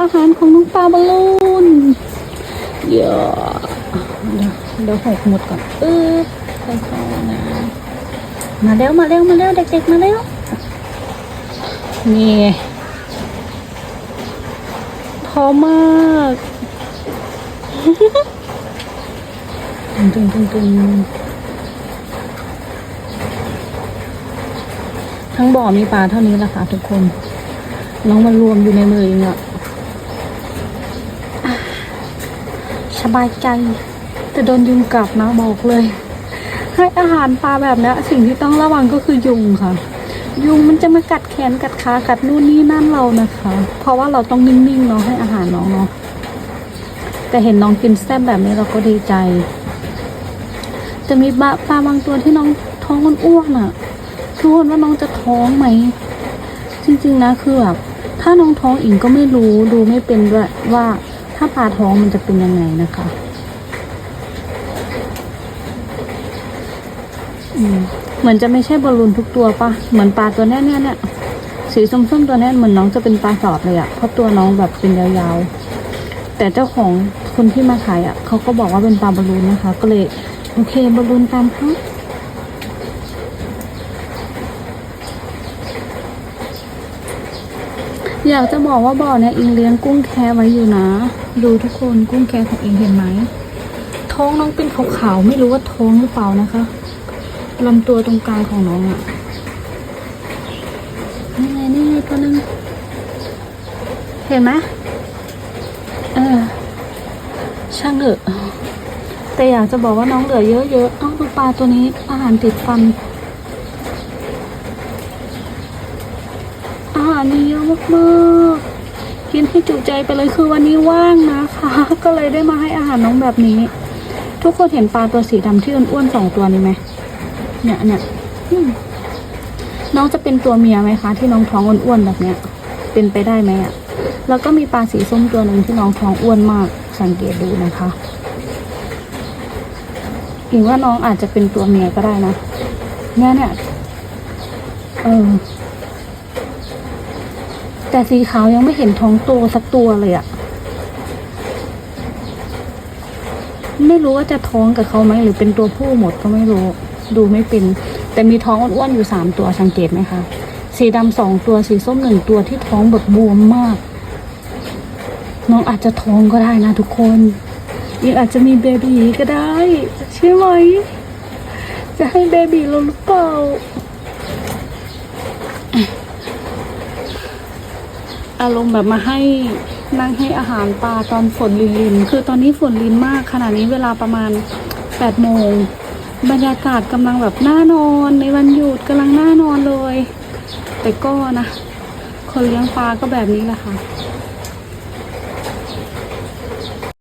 อาหารของน้องปลาบอลลูนเยอะเดี๋ยวเดี๋ยวหกหมดก่อนเออค่อยๆนะมาเร็วมาเร็วมาเร็วเด็กๆมาเร็วนี่พอมากตึงตึงตึงตึงทั้งบ่อมีปลาเท่านี้แหละค่ะทุกคน น้องมันรวมอยู่ในมือเองอะ สบายใจจะโดนยุงกัดนะบอกเลย ให้อาหารปลาแบบนี้สิ่งที่ต้องระวังก็คือยุงค่ะ ยุงมันจะมากัดแขนกัดขากัดนู่นนี่นั่นเรานะคะ เพราะว่าเราต้องนิ่งๆเนาะให้อาหารน้องเนาะแต่เห็นน้องกินแซ่บแบบนี้เราก็ดีใจ จะมีปลาปลาบางตัวที่น้องท้องมันอ้วนอะทุกคนว่าน้องจะท้องไหมจริงๆนะคือแบบถ้าน้องท้องอิงก็ไม่รู้ดูไม่เป็นด้วยว่า ถ้าปลาท้องมันจะเป็นยังไงนะคะอืมเหมือนจะไม่ใช่บอลลูนทุกตัวปะเหมือนปลาตัวเนี้ยเนี่ยเนี่ยสีส้มๆตัวเนี้เหมือนน้องจะเป็นปลาสอดเลยอะเพราะตัวน้องแบบเป็นยาวๆ แต่เจ้าของคนที่มาขายอะเขาก็บอกว่าเป็นปลาบอลลูนนะคะ ก็เลยโอเคบอลลูนตามเขา อยากจะบอกว่าบ่อเนี่ยอิงเลี้ยงกุ้งแคไว้อยู่นะ ดูทุกคนกุ้งแคของอิงเห็นไหมท้องน้องเป็นขาวๆไม่รู้ว่าท้องหรือเปล่านะคะลำตัวตรงกลางของน้องอะนี่ไงนี่ไงตัวนึงเห็นไหมเออช่างเถอะแต่อยากจะบอกว่าน้องเหลือเยอะๆเอ้าดูปลาตัวนี้อาหารติดฟันานี่เยอะมากๆ กินให้จุใจไปเลยคือวันนี้ว่างนะคะ ก็เลยได้มาให้อาหารน้องแบบนี้ ทุกคนเห็นปลาตัวสีดำที่อ้วนๆสองตัวนี้ไหมเนี่ยเนี่ยน้องจะเป็นตัวเมียไหมคะ ที่น้องท้องอ้วนๆแบบเนี้ย เป็นไปได้ไหมอะ่ะแล้วก็มีปลาสีส้มตัวหนึ่งที่น้องท้องอ้วนมาก สังเกตดูนะคะอิงว่าน้องอาจจะเป็นตัวเมียก็ได้นะเนี่ยเนี่ยเออ แต่สีขาวยังไม่เห็นท้องโตสักตัวเลยอะไม่รู้ว่าจะท้องกับเขาไหมหรือเป็นตัวผู้หมดก็ไม่รู้ ดูไม่เป็น แต่มีท้องอ้วนๆอยู่สามตัวสังเกตไหมคะ สีดำสองตัวสีส้มหนึ่งตัวที่ท้องแบบบวมมาก น้องอาจจะท้องก็ได้นะทุกคนยังอาจจะมีเบบีก็ได้ใช่ไหมจะให้เบบีเราหรือเปล่า อารมณ์แบบมาให้นั่งให้อาหารปลาตอนฝนลินลิน คือตอนนี้ฝนลินมากขณะนี้เวลาประมาณ8โมงบรรยากาศกำลังแบบน่านอนในวันหยุดกำลังน่านอนเลย แต่ก็นะ คนเลี้ยงปลาก็แบบนี้แหละค่ะ